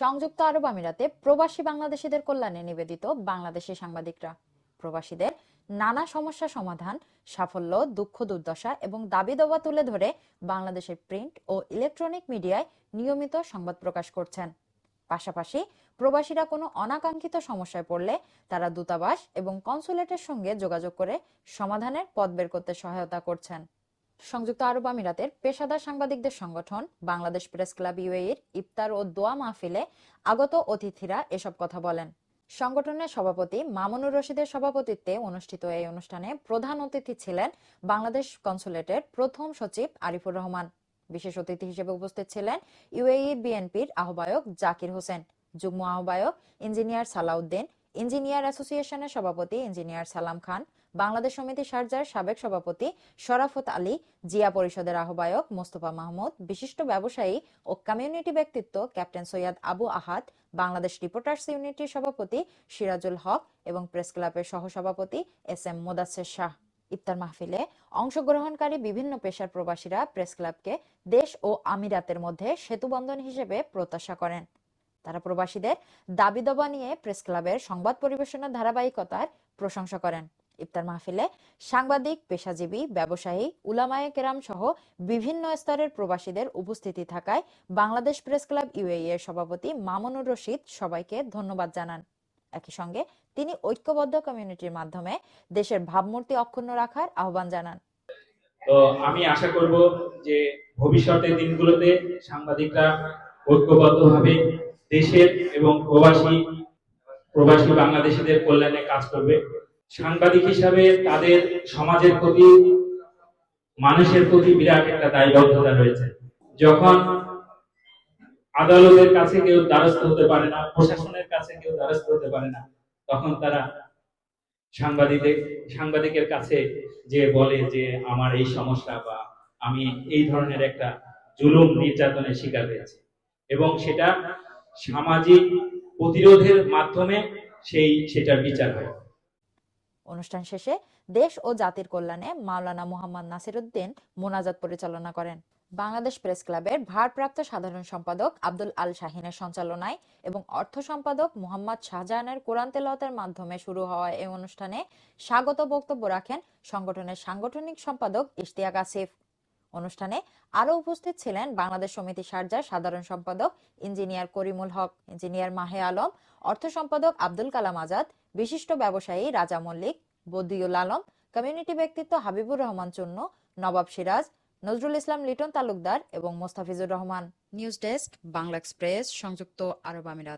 সংযুক্ত আরব আমিরাতে প্রবাসী বাংলাদেশীদের কল্যাণে নিবেদিত বাংলাদেশি সাংবাদিকরা। প্রবাসীদের নানা সমস্যা সমাধান, সাফল্য, দুঃখ, দুর্দশা এবং দাবি দাবা তুলে ধরে বাংলাদেশের প্রিন্ট ও ইলেকট্রনিক মিডিয়ায় নিয়মিত সংবাদ প্রকাশ করছেন। পাশাপাশি প্রবাসীরা কোনো অনাকাঙ্ক্ষিত সমস্যায় পড়লে তারা দূতাবাস এবং কনসুলেটের সঙ্গে যোগাযোগ করে সমাধানের পথ বের করতে সহায়তা করছেন। সংযুক্ত আরব আমিরাতের পেশাদার সাংবাদিকদের সংগঠন বাংলাদেশ প্রেস ক্লাব ইউএইর ইফতার ও দোয়া মাহফিলে আগত অতিথিরা এসব কথা বলেন। সংগঠনের সভাপতি মামুনুর রশিদের সভাপতিত্বে অনুষ্ঠিত এই অনুষ্ঠানে প্রধান অতিথি ছিলেন বাংলাদেশ কনসুলেটের প্রথম সচিব আরিফুর রহমান। বিশেষ অতিথি হিসেবে উপস্থিত ছিলেন ইউএই বিএনপির আহ্বায়ক জাকির হোসেন, যুগ্ম আহ্বায়ক ইঞ্জিনিয়ার সালাউদ্দিন ইঞ্জিনিয়ার অ্যাসোসিয়েশনের সভাপতি ইঞ্জিনিয়ার সালাম খান, বাংলাদেশ সমিতি সার্জার সাবেক সভাপতি শরাফত আলী, জিয়া পরিষদের আহ্বায়ক মোস্তফা মাহমুদ, বিশিষ্ট ব্যবসায়ী ও কমিউনিটি ব্যক্তিত্ব ক্যাপ্টেন সৈয়দ আবু আহাদ, বাংলাদেশ রিপোর্টার্স ইউনিটির সভাপতি সিরাজুল হক এবং প্রেস ক্লাবের সহসভাপতি এস এম মোদাসের শাহ। ইফতার মাহফিলে অংশগ্রহণকারী বিভিন্ন পেশার প্রবাসীরা প্রেস ক্লাবকে দেশ ও আমিরাতের মধ্যে সেতুবন্ধন হিসেবে প্রত্যাশা করেন। তারা প্রবাসীদের দাবি দাবা নিয়ে প্রেস ক্লাবের সংবাদ পরিবেশনার ধারাবাহিকতার প্রশংসা করেন। ইফতার মাহফিলে সাংবাদিক, পেশাজীবী, ব্যবসায়ী, উলামায়ে কেরাম সহ বিভিন্ন স্তরের প্রবাসীদের উপস্থিতি থাকায় বাংলাদেশ প্রেস ক্লাব ইউএই এর সভাপতি মামুনুর রশিদ সবাইকে ধন্যবাদ জানান। একই সঙ্গে তিনি ঐক্যবদ্ধ কমিউনিটির মাধ্যমে দেশের ভাবমূর্তি অক্ষুণ্ণ রাখার আহ্বান জানান। তো আমি আশা করব যে ভবিষ্যতের দিনগুলোতে সাংবাদিকরা ঐক্যবদ্ধভাবে দেশের এবং প্রবাসী প্রবাসী বাংলাদেশীদের কল্যাণে কাজ করবে। সাংবাদিক হিসাবে তাদের সমাজের প্রতি, মানুষের প্রতি বিরাট একটা দায়বদ্ধতা রয়েছে। যখন আদালতের কাছে কেউ দ্বারস্থ হতে পারে না, প্রশাসনের কাছে কেউ দ্বারস্থ হতে পারে না, তখন তারা সাংবাদিকের সাংবাদিকের কাছে যে বলে যে আমার এই সমস্যা বা আমি এই ধরনের একটা জুলুম নির্যাতনের শিকার হয়েছে। এবং সেটা সামাজিক প্রতিরোধের মাধ্যমে সেই, সেটার বিচার হয়। অনুষ্ঠান শেষে দেশ ও জাতির কল্যাণে মাওলানা মুহাম্মদ নাসিরুদ্দিন মোনাজাত পরিচালনা করেন। বাংলাদেশ প্রেস ক্লাবের ভারপ্রাপ্ত সাধারণ সম্পাদক আব্দুল আল শাহিনের সঞ্চালনায় এবং অর্থ সম্পাদক মোহাম্মদ শাহজাহানের কোরআন তেলাওয়াতের মাধ্যমে শুরু হওয়া এই অনুষ্ঠানে স্বাগত বক্তব্য রাখেন সংগঠনের সাংগঠনিক সম্পাদক ইশতিয়াক আসিফ। অনুষ্ঠানে আরও উপস্থিত ছিলেন বাংলাদেশ সমিতি সার্জার, সাধারণ সম্পাদক ইঞ্জিনিয়ার করিমুল হক, ইঞ্জিনিয়ার মাহে আলম, অর্থ সম্পাদক আব্দুল কালাম আজাদ, বিশিষ্ট ব্যবসায়ী রাজা মল্লিক, বদিউল আলম, কমিউনিটি ব্যক্তিত্ব হাবিবুর রহমান চুন্নু নবাব সিরাজ, নজরুল ইসলাম লিটন তালুকদার এবং Mostafizur Rahman. News desk, Bangla express, সংযুক্ত আরব আমিরাত।